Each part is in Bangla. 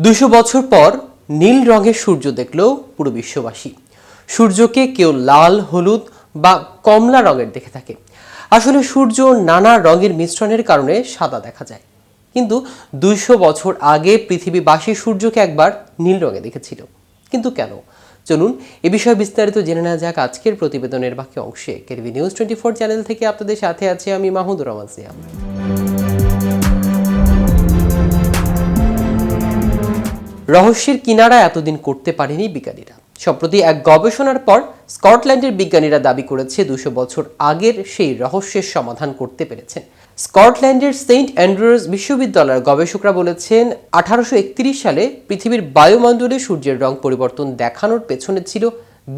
দুশো বছর পর নীল রঙের সূর্য দেখল পুরো বিশ্ববাসী। সূর্যকে কেউ লাল, হলুদ বা কমলা রঙের দেখে থাকে। আসলে সূর্য নানা রঙের মিশ্রণের কারণে সাদা দেখা যায়। কিন্তু দুইশো বছর আগে পৃথিবীবাসী সূর্যকে একবার নীল রঙে দেখেছিল। কিন্তু কেন? চলুন এ বিষয়ে বিস্তারিত জেনে নেওয়া যাক আজকের প্রতিবেদনের বাকি অংশে। কেরবি নিউজ টোয়েন্টি ফোর চ্যানেল থেকে আপনাদের সাথে আছি আমি মাহমুদুর রহমান সিয়াম। রহস্যের কিনারা এতদিন করতে পারেনি বিজ্ঞানীরা। সম্প্রতি এক গবেষণার পর স্কটল্যান্ডের বিজ্ঞানীরা দাবি করেছে দুশো বছর আগের সেই রহস্যের সমাধান করতে পেরেছেন। স্কটল্যান্ডের সেন্ট অ্যান্ড্রুজ বিশ্ববিদ্যালয়ের গবেষকরা বলেছেন, আঠারোশো একত্রিশ সালে পৃথিবীর বায়ুমণ্ডলে সূর্যের রং পরিবর্তন দেখানোর পেছনে ছিল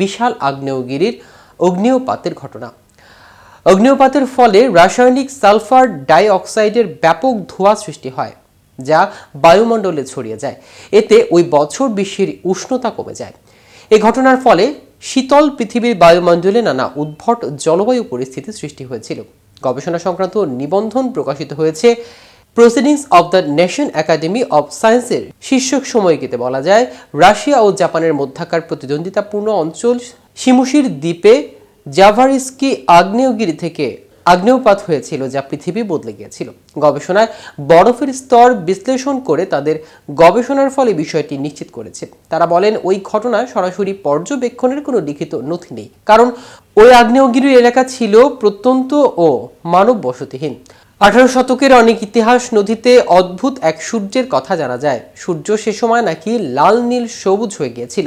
বিশাল আগ্নেয়গিরির অগ্নিয়পাতের ঘটনা। অগ্নিয়পাতের ফলে রাসায়নিক সালফার ডাই অক্সাইডের ব্যাপক ধোঁয়া সৃষ্টি হয়। যা বায়ুমণ্ডলে ছড়িয়ে যায়। এতে ওই বছর বিশ্বের উষ্ণতা কমে যায়। এ ঘটনার ফলে শীতল পৃথিবীর বায়ুমণ্ডলে নানা উদ্ভট জলবায়ু পরিস্থিতি সৃষ্টি হয়েছিল। গবেষণা সংক্রান্ত নিবন্ধন প্রকাশিত হয়েছে proceedings of the nation academy of সায়েন্সের শীর্ষক সময়কিতে বলা যায়, রাশিয়া ও জাপানের মধ্যাকার প্রতিদ্বন্দ্বিতাপূর্ণ অঞ্চল শিমুশির দ্বীপে জাভারিস্কি আগ্নেয়গিরি থেকে আগ্নেয়পাত হয়েছিল যা পৃথিবী বদলে গিয়েছিল। গবেষণায় বরফের স্তর বিশ্লেষণ করে তাদের গবেষণার ফলে বিষয়টি নিশ্চিত করেছে। তারা বলেন, ওই ঘটনায় সরাসরি পর্যবেক্ষণের কোনো লিখিত নথি নেই, কারণ ওই আগ্নেয়গিরির এলাকা ছিল প্রত্যন্ত ও মানব বসতিহীন আঠারো শতকের অনেক ইতিহাস নদীতে অদ্ভুত এক সূর্যের কথা জানা যায়। সূর্য সে সময় নাকি লাল, নীল, সবুজ হয়ে গিয়েছিল।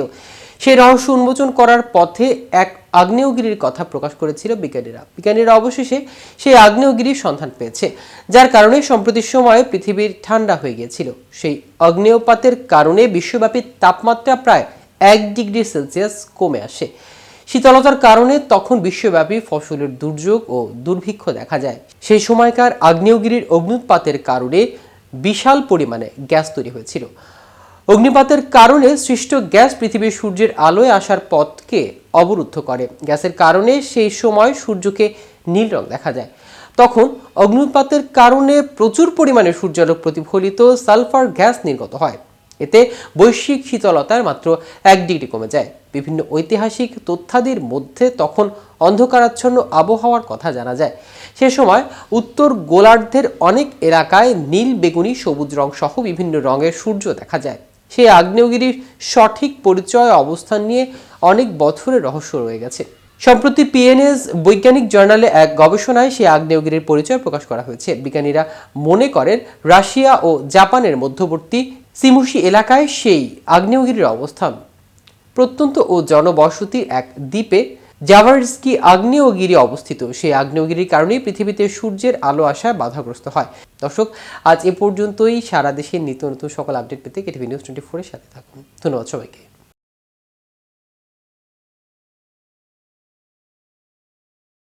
সেই রহস্য উন্মোচন করার পথে এক আগ্নেয়গিরির কথা প্রকাশ করেছিল বিজ্ঞানীরা। বিজ্ঞানীরা অবশেষে সেই আগ্নেয়গিরির সন্ধান পেয়েছে, যার কারণে সম্প্রতি সময়ে পৃথিবীর ঠান্ডা হয়ে গিয়েছিল। সেই অগ্নেয়পাতের কারণে বিশ্বব্যাপী তাপমাত্রা প্রায় এক ডিগ্রি সেলসিয়াস কমে আসে। শীতলতার কারণে তখন বিশ্বব্যাপী ফসলের দুর্যোগ ও দুর্ভিক্ষ দেখা যায়। সেই সময়কার আগ্নেয়গিরির অগ্নুৎপাতের কারণে বিশাল পরিমাণে গ্যাস তৈরি হয়েছিল। অগ্নিপাতের কারণে সৃষ্ট গ্যাস পৃথিবীর সূর্যের আলোয় আসার পথকে অবরুদ্ধ করে। গ্যাসের কারণে সেই সময় সূর্যকে নীল রং দেখা যায়। তখন অগ্নিপাতের কারণে প্রচুর পরিমাণে সূর্যালোক প্রতিফলিত সালফার গ্যাস নির্গত হয়। এতে বৈশ্বিক শীতলতার মাত্র এক ডিগ্রি কমে যায়। বিভিন্ন ঐতিহাসিক তথ্যাদির মধ্যে তখন অন্ধকারাচ্ছন্ন আবহাওয়ার কথা জানা যায়। সে সময় উত্তর গোলার্ধের অনেক এলাকায় নীল, বেগুনি, সবুজ রং সহ বিভিন্ন রঙের সূর্য দেখা যায়। সেই আগ্নেয়গিরির সঠিক পরিচয় অবস্থান নিয়ে অনেক বছরের রহস্য রয়ে গেছে। সম্প্রতি পিএনএস বৈজ্ঞানিক জার্নালে এক গবেষণায় সেই আগ্নেয়গিরির পরিচয় প্রকাশ করা হয়েছে। বিজ্ঞানীরা মনে করেন, রাশিয়া ও জাপানের মধ্যবর্তী সিমুশি এলাকায় সেই আগ্নেয়গিরির অবস্থান প্রত্যন্ত ও জনবসতির এক দ্বীপে জাভারস্কি আগ্নেয়গিরি অবস্থিত। সেই আগ্নেয়গিরির কারণেই পৃথিবীতে সূর্যের আলো আসায় বাধাগ্রস্ত হয়। দর্শক, আজ এ পর্যন্তই। সারা দেশের নিত্য নতুন সকল আপডেট পেতে কেটিভি নিউজ টোয়েন্টি ফোরের সাথে থাকুন। ধন্যবাদ সবাইকে।